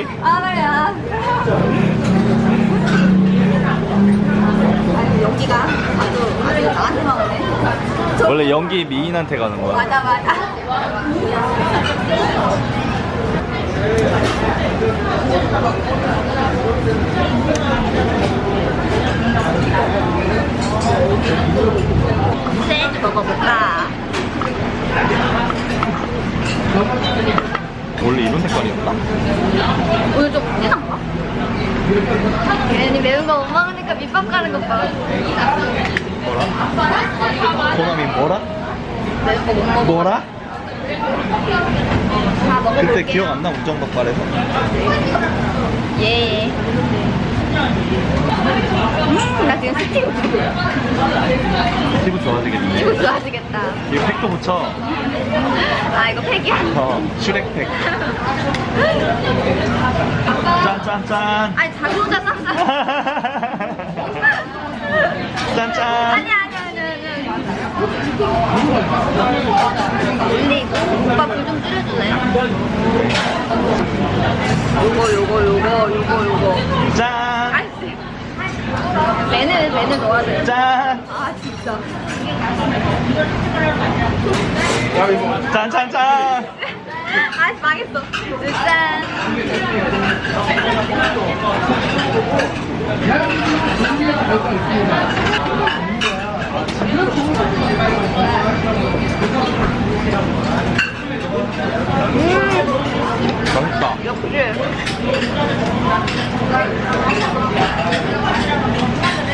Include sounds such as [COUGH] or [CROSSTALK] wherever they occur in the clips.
역시 아 말이야. 아유 여기가 아주 아주 나한테만 오네. 저- 원래 연기 미인한테 가는 거야. 맞아 맞아. 샌드 먹어볼까? 원래 이런 색깔이었나? 오늘 좀 진한가? 괜히 매운 거 못 먹으니까 밑밥 가는 것 봐. 뭐라? 호감이 뭐라? 매운 거 못 먹어. 뭐라? 다 먹어볼게요. 그때 기억 안 나? 우정 덕발에서? 예. 음, 나 지금 스티브 주고 피부 좋아지겠네. 이거 좋아지겠다. 이거 팩도 붙여. 아 이거 팩이야? 어, 슈렉 팩. 짠짠짠. 아니 자기호자 쌌어. 짠짠. 아니 아니 아니 아니. 원래 이거 오빠 불 좀 줄여줄래? 요거 요거 요거 요거 요거. 짠. 매는 매는 넣어야 돼. 짠. 아 진짜. 짠 짠 짠. 아 망했어. 짠. 맛있다. 역시.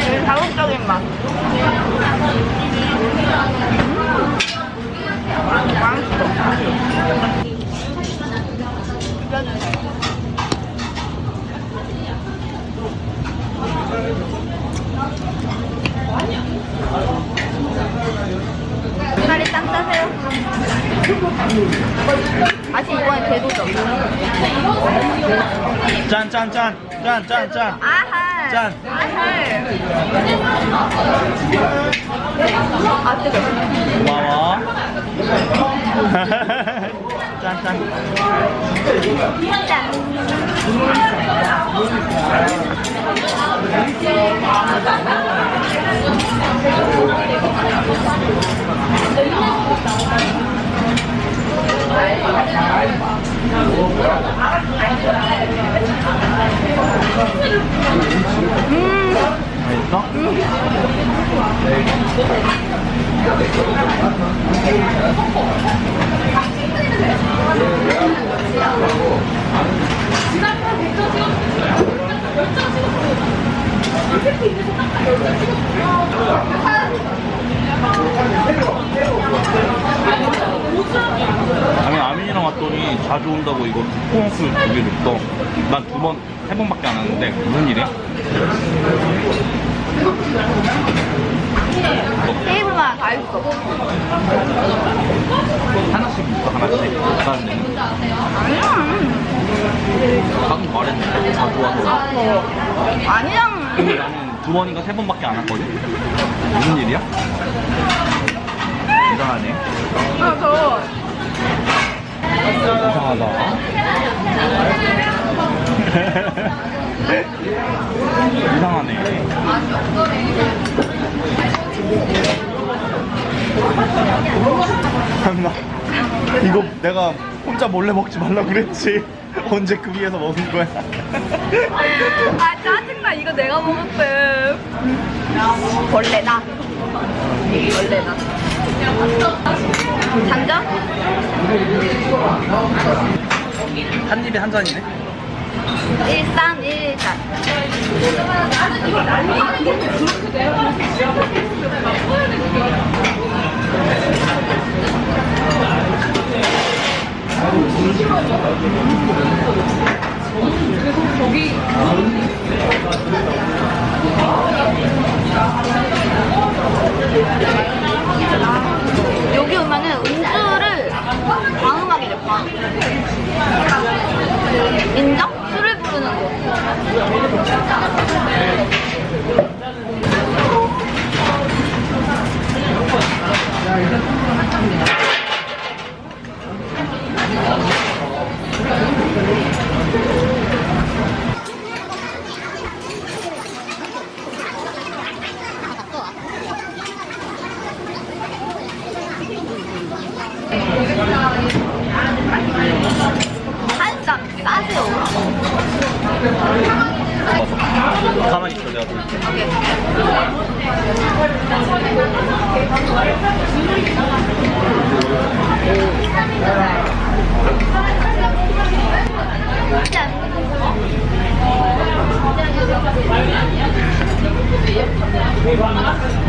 되게 자극적인 맛. 맛있어. 살이 짱 짜세요. [LAUGHS] 맛이 이번에 제도죠. 짠 짠 짠. 짠 짠 짠. 아하. 짠. 아 뜨거. 고마워. 짠, 짠. 짠. 맛있어? 아니 아민이랑 왔더니 자주 온다고 이거 코너술 두개 줬어 난 두 번, 세 번밖에 안 왔는데 무슨 일이야? 테이블만 다 있어. 하나씩 먹어 하나씩 다른 데는? 방금 말했는데 자주 와서 아니야. 두 번인가 세 번밖에 안 왔거든? 무슨 일이야? 이상하네 아 더워. 이상하다 [LAUGHS] 이상하네 [LAUGHS] 나 이거 내가 혼자 몰래 먹지 말라 그랬지 [LAUGHS] 언제 그 위에서 먹은 거야 [LAUGHS] 아 짜증나 이거 내가 먹었대. 원래 나. 잔장? 한 입에 한 잔이네 일산. 여기 오면은 음주를 광음하게 돼, 광음. 인정? 술을 부르는 거. 한잔 싸세요. 맞아 가만히 있어 내가 볼게 짠.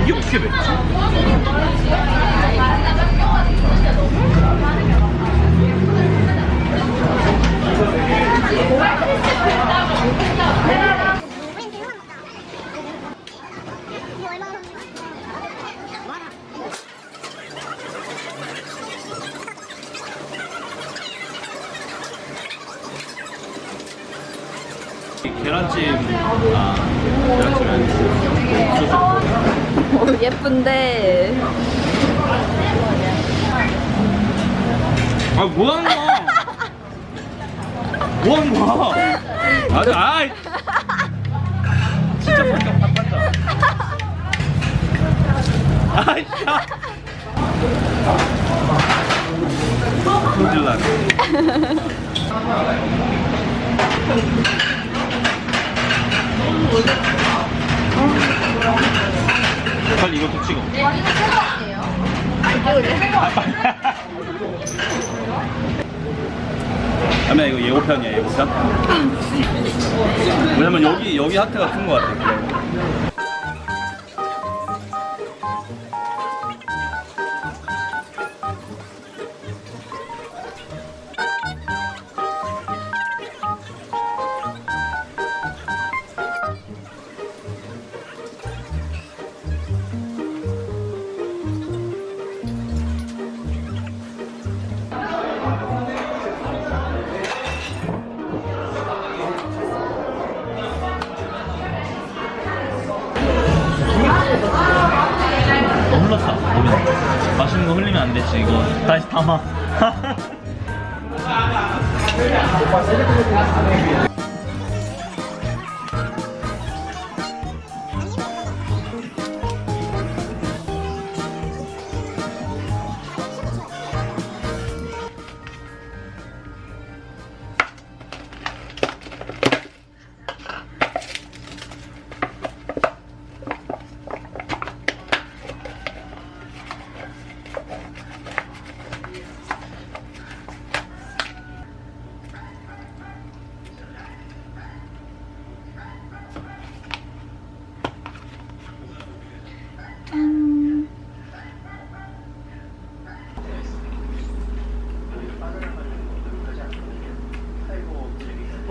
이게 어떻게 맵지? 계란찜 아 계란찜 오, 예쁜데. 아 뭐 하는 거야? 뭐 하는 거야? 아니 아이 진짜 성격 딱 맞다 아이 야 손질라네 빨리 이것도 찍어. [LAUGHS] 아니야 이거 예고편이야 예고편. 왜냐면 여기 여기 하트가 큰 거 같아 되지, 이거. 다시 담아. [LAUGHS]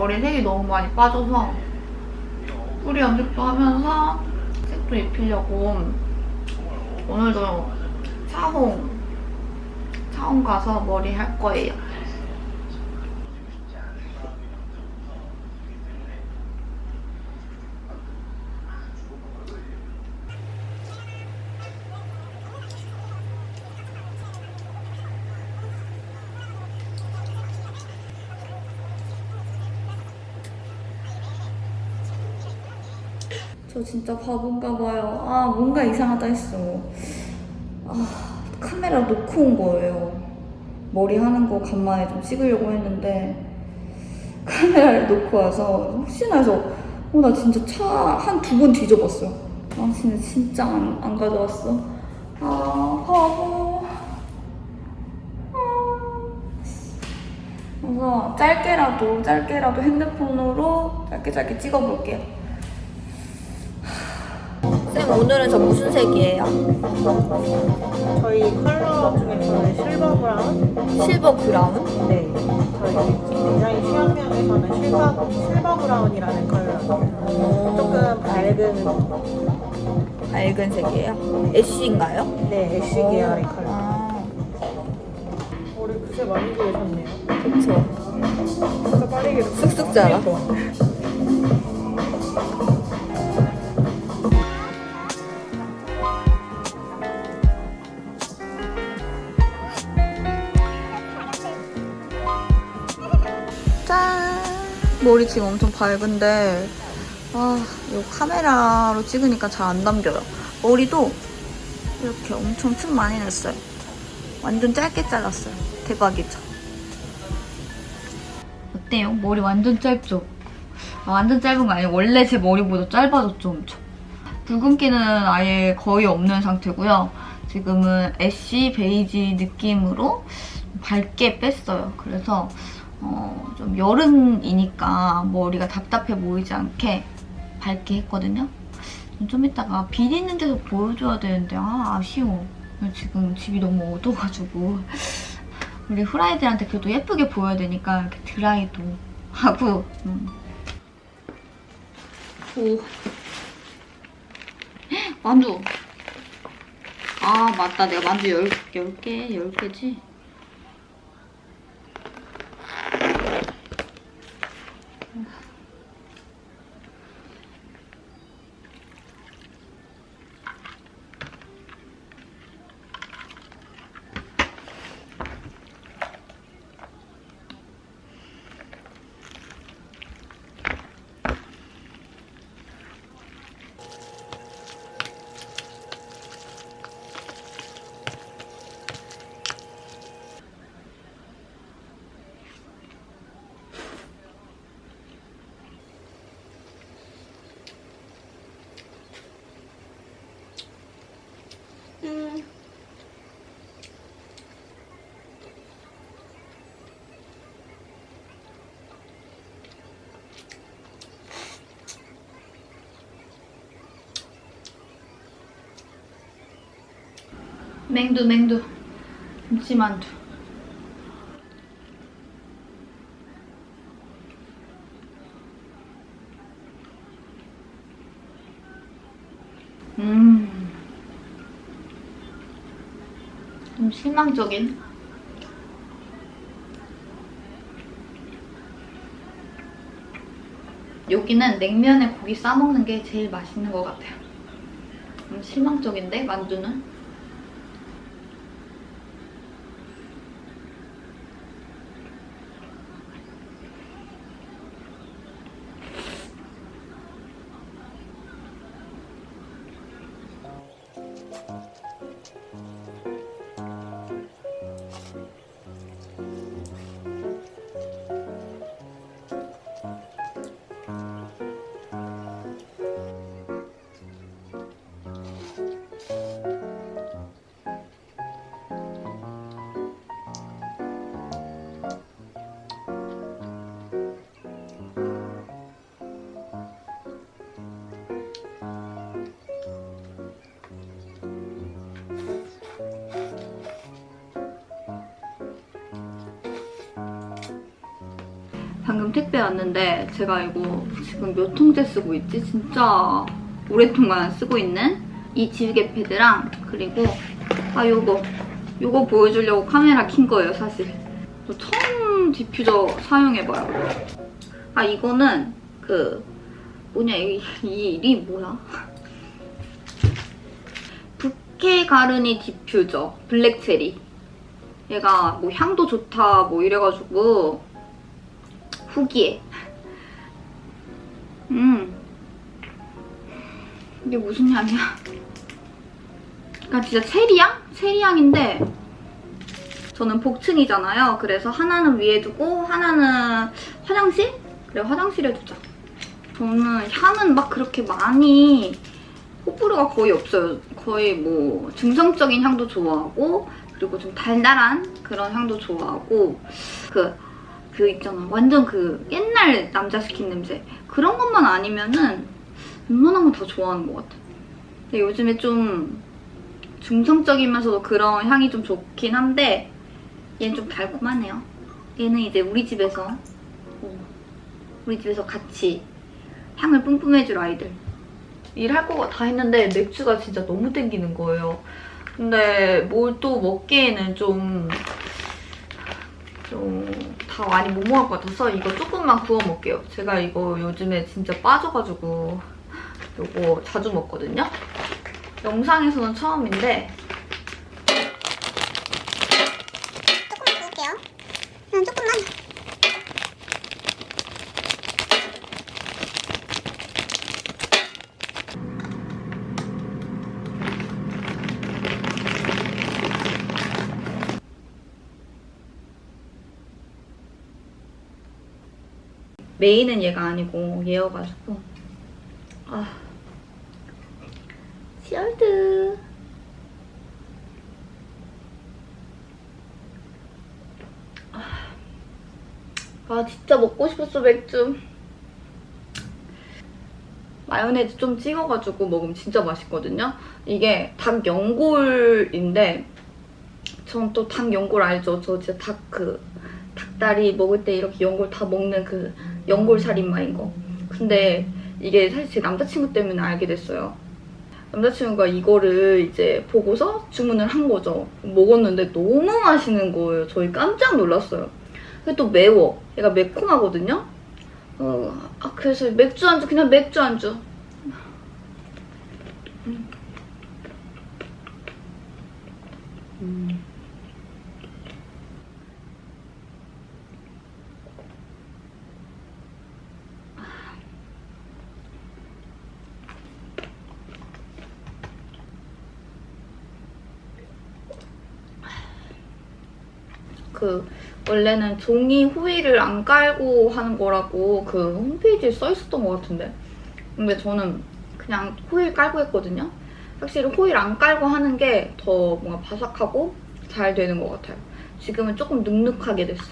머리 색이 너무 많이 빠져서 뿌리 염색도 하면서 색도 입히려고 오늘도 차홍 차홍 가서 머리 할 거예요. 진짜 바본가 봐요. 아, 뭔가 이상하다 했어. 아, 카메라 놓고 온 거예요. 머리 하는 거 간만에 좀 찍으려고 했는데, [LAUGHS] 카메라를 놓고 와서, 혹시나 해서, 어, 나 진짜 차 한 두 번 뒤져봤어. 아, 진짜, 진짜 안, 안 가져왔어. 아, 바보. 아. 그래서 짧게라도, 짧게라도 핸드폰으로 짧게 짧게 찍어볼게요. 쌤 오늘은 저 무슨 색이에요? 저희 컬러 중에서는 실버 브라운, 실버 브라운? 네, 저희 디자인 취향명에서는 실버, 실버 브라운이라는 컬러. 조금 밝은, 밝은 색이에요? 애쉬인가요? 네, 애쉬 계열의 컬러. 아, 머리 그새 많이 기르셨네요. 그쵸. 진짜 기르 쑥쑥 자라. 머리 지금 엄청 밝은데, 아, 이 카메라로 찍으니까 잘 안 담겨요. 머리도 이렇게 엄청 틈 많이 냈어요. 완전 짧게 잘랐어요. 대박이죠? 어때요? 머리 완전 짧죠? 아, 완전 짧은 거 아니에요. 원래 제 머리보다 짧아졌죠, 엄청. 붉은기는 아예 거의 없는 상태고요. 지금은 애쉬 베이지 느낌으로 밝게 뺐어요. 그래서 어, 좀 여름이니까 머리가 답답해 보이지 않게 밝게 했거든요. 좀 이따가 빛 있는 데서 보여줘야 되는데 아 아쉬워. 지금 집이 너무 어두워가지고 우리 후라이들한테 그래도 예쁘게 보여야 되니까 이렇게 드라이도 하고 음. 오 만두 아 맞다 내가 만두 10, 10개 10개지 맹두 맹두 김치만두 음. 좀 실망적인 여기는 냉면에 고기 싸먹는 게 제일 맛있는 것 같아요 음, 실망적인데 만두는? 택배 왔는데 제가 이거 지금 몇 통째 쓰고 있지? 진짜 오랫동안 쓰고 있는 이 지우개 패드랑 그리고 아 요거. 요거 보여주려고 카메라 킨 거예요 사실. 저 처음 디퓨저 사용해봐요. 아 이거는 그 뭐냐 이, 이 일이 뭐야? 부케 가르니 디퓨저 블랙 체리. 얘가 뭐 향도 좋다 뭐 이래가지고 후기에. 음. 이게 무슨 향이야? 그러니까 진짜 체리향? 체리향인데 저는 복층이잖아요. 그래서 하나는 위에 두고 하나는 화장실? 그래 화장실에 두자. 저는 향은 막 그렇게 많이 호불호가 거의 없어요. 거의 뭐 중성적인 향도 좋아하고 그리고 좀 달달한 그런 향도 좋아하고 그 그 있잖아. 완전 그 옛날 남자 스킨 냄새. 그런 것만 아니면은 웬만한 건 다 좋아하는 것 같아. 근데 요즘에 좀 중성적이면서도 그런 향이 좀 좋긴 한데 얘는 좀 달콤하네요. 얘는 이제 우리 집에서 어, 우리 집에서 같이 향을 뿜뿜해줄 아이들. 일할 거가 다 했는데 맥주가 진짜 너무 땡기는 거예요. 근데 뭘 또 먹기에는 좀 좀 다 많이 못 먹을 것 같아서 이거 조금만 구워 먹게요. 제가 이거 요즘에 진짜 빠져가지고 이거 자주 먹거든요. 영상에서는 처음인데 조금만 구울게요. 그냥 조금만. 메인은 얘가 아니고 얘여가지고. 아. 시얼드 아 진짜 먹고 싶었어 맥주. 마요네즈 좀 찍어가지고 먹으면 진짜 맛있거든요. 이게 닭 연골인데 전 또 닭 연골 알죠? 저 진짜 닭그 닭다리 먹을 때 이렇게 연골 다 먹는 그 연골 살인마인 거. 근데 이게 사실 제 남자친구 때문에 알게 됐어요. 남자친구가 이거를 이제 보고서 주문을 한 거죠. 먹었는데 너무 맛있는 거예요. 저희 깜짝 놀랐어요. 근데 또 매워. 얘가 매콤하거든요. 어, 아, 그래서 맥주 안주 그냥 맥주 안주. 음. 그 원래는 종이 호일을 안 깔고 하는 거라고 그 홈페이지에 써 있었던 것 같은데. 근데 저는 그냥 호일 깔고 했거든요. 확실히 호일 안 깔고 하는 게 더 뭔가 바삭하고 잘 되는 것 같아요. 지금은 조금 눅눅하게 됐어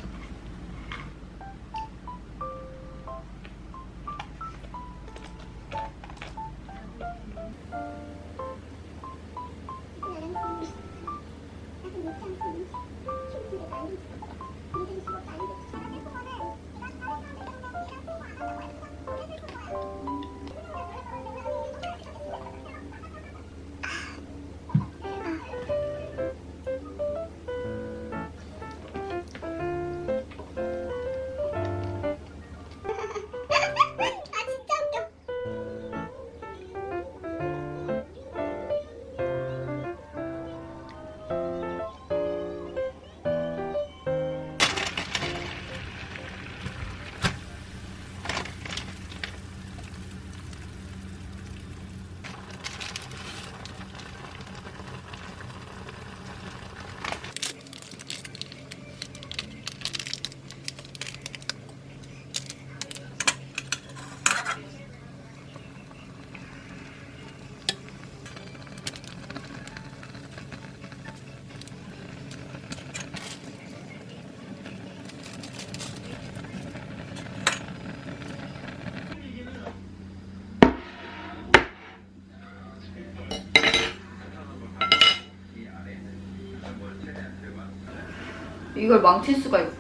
이걸 망칠 수가 있구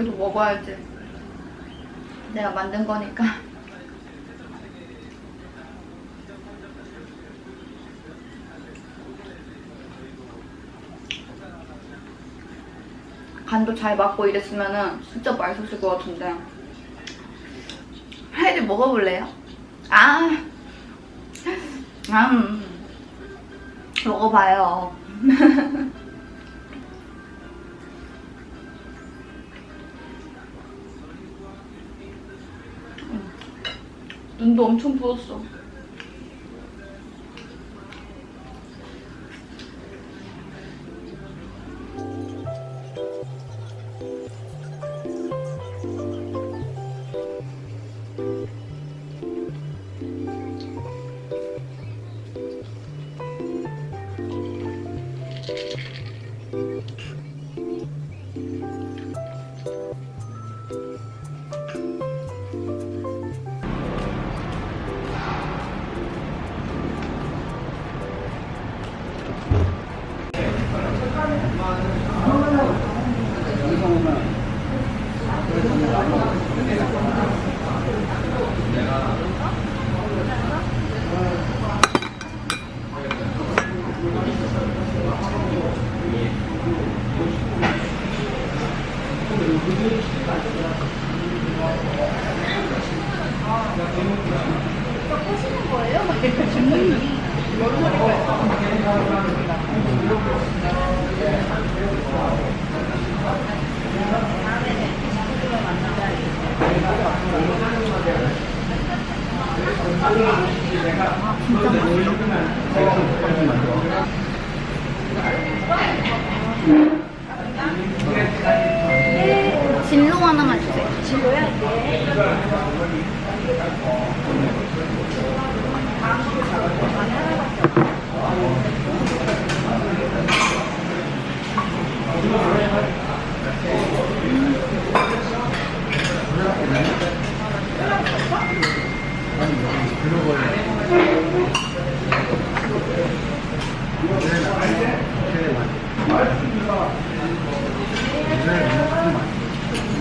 그래도 먹어야지. 내가 만든 거니까. 간도 잘 맞고 이랬으면은 진짜 맛있었을 것 같은데. 해리 먹어볼래요? 아, 음, 먹어봐요. [LAUGHS] 눈도 엄청 부었어. 진로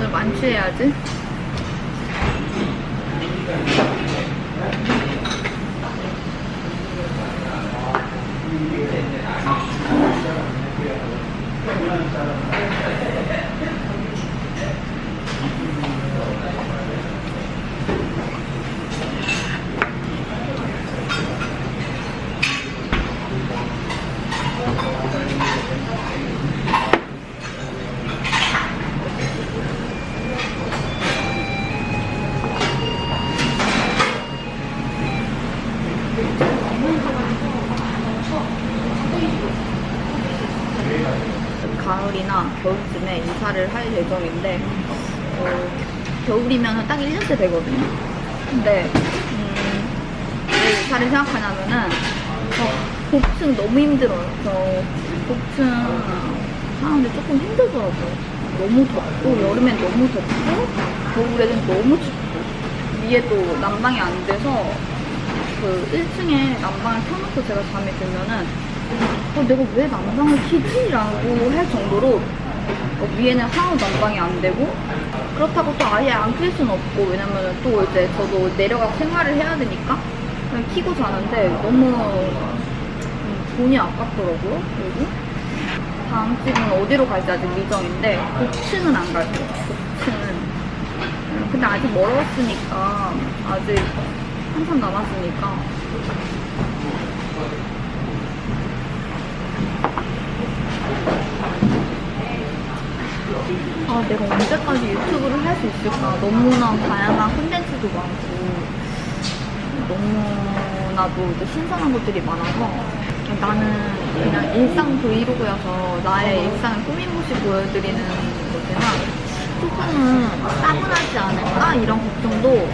오늘 만취해야지. 가을이나 겨울쯤에 이사를 할 예정인데 어, 겨울이면 딱 1년째 되거든요. 근데 음, 의사를 생각하냐면은 저 복층 너무 힘들어요. 저 복층 사는데 조금 힘들더라고요. 너무 덥고 여름엔 너무 덥고 겨울에는 너무 춥고 위에 또 난방이 안 돼서 그 1층에 난방을 켜놓고 제가 잠이 들면은 어, 내가 왜 난방을 켜지? 라고 할 정도로 어, 위에는 하나도 난방이 안 되고 그렇다고 또 아예 안켤 수는 없고 왜냐면 또 이제 저도 내려가서 생활을 해야 되니까 그냥 켜고 자는데 너무 음, 돈이 아깝더라고요 그리고 다음 집은 어디로 갈지 아직 미정인데 복층은 안갈 거예요 복층은 음, 근데 아직 멀었으니까 아직 한참 남았으니까 아, 내가 언제까지 유튜브를 할 수 있을까? 너무나 다양한 콘텐츠도 많고, 너무나도 이제 신선한 것들이 많아서, 나는 그냥 일상 브이로그여서 나의 일상을 꾸미모시 보여드리는 거지만, 조금은 따분하지 않을까? 이런 걱정도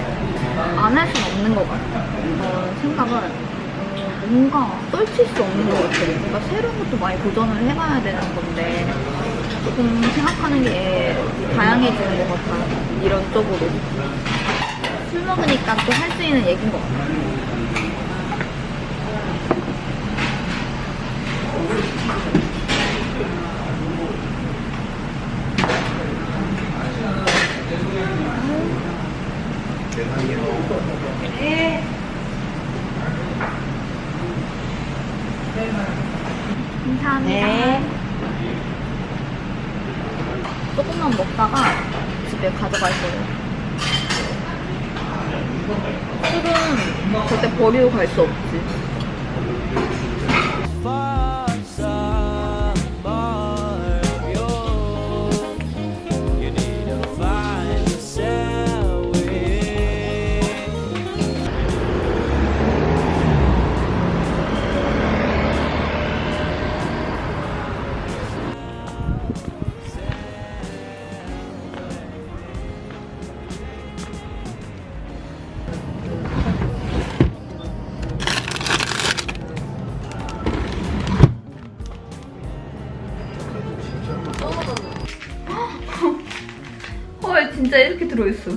안 할 수는 없는 것 같아. 어, 생각은 어, 뭔가 떨칠 수 없는 것 같아요. 뭔가 새로운 것도 많이 도전을 해봐야 되는 건데, 조금 생각하는 게 다양해지는 것 같아요. 이런 쪽으로. 술 먹으니까 또 할 수 있는 얘기인 것 같아요. 감사합니다. 조금만 먹다가 집에 가져갈 거예요. 술은 절대 버리고 갈 수 없지. 헐, 진짜 이렇게 들어있어.